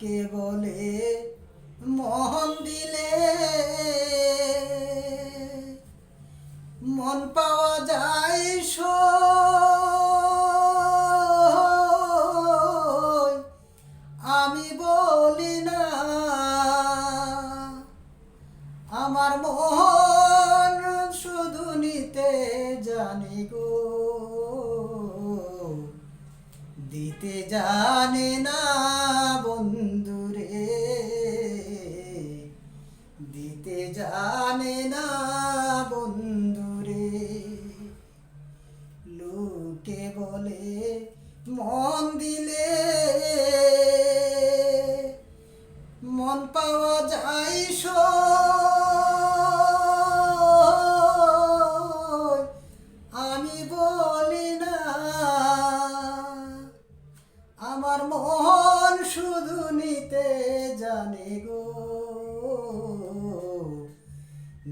লোকে বলে মোহন দিলে মন পাওয়া যায় সই। আমি বলি না, আমার মন শুধু নিতে জানি গো দিতে জানে না বন্ধু রে দিতে জানে না বন্ধুরে। লোকে বলে মন দিলে আমার মন শুধু নিতে জানে গো।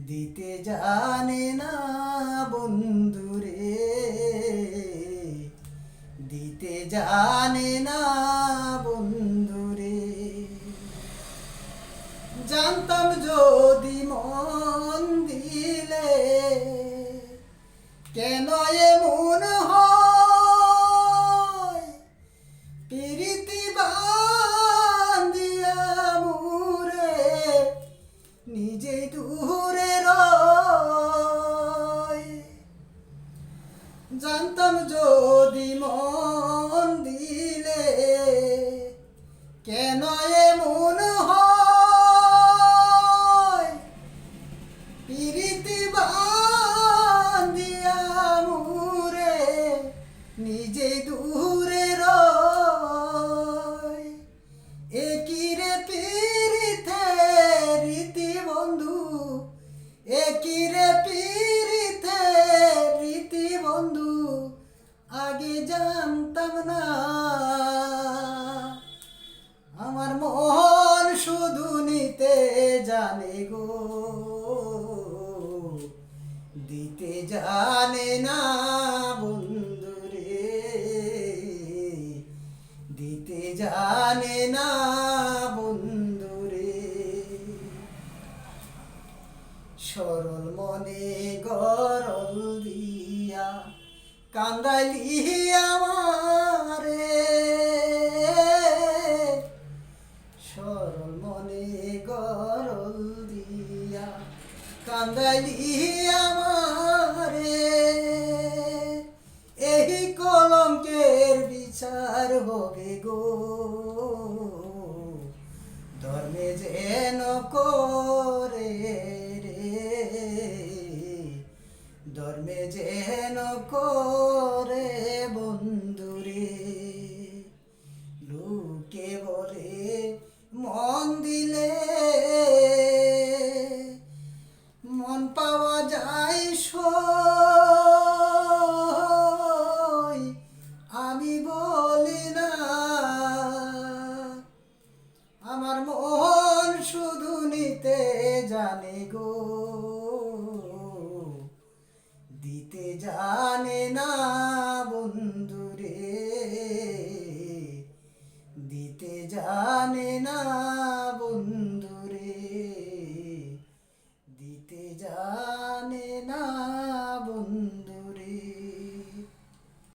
দিতে জানে না বন্ধুরে। দিতে জানে না বন্ধুরে। জানতাম যদি মন নিজে বন্ধু একই রে রীতি বন্ধু, আগে জানতাম না। আমার মন শুধু নিতে জানে গো, দিতে জানে না বন্ধুরে, দিতে জানে না সরল মনে গরল দিয়া কান্দাইলি আমারে। সরল মনে গরল দিয়া কান্দাইলি আমারে। এই কলঙ্কের বিচার হবে গো। ধর্মে যেন করে বলি না। আমার মন শুধু নিতে জানে গো। দিতে জানে না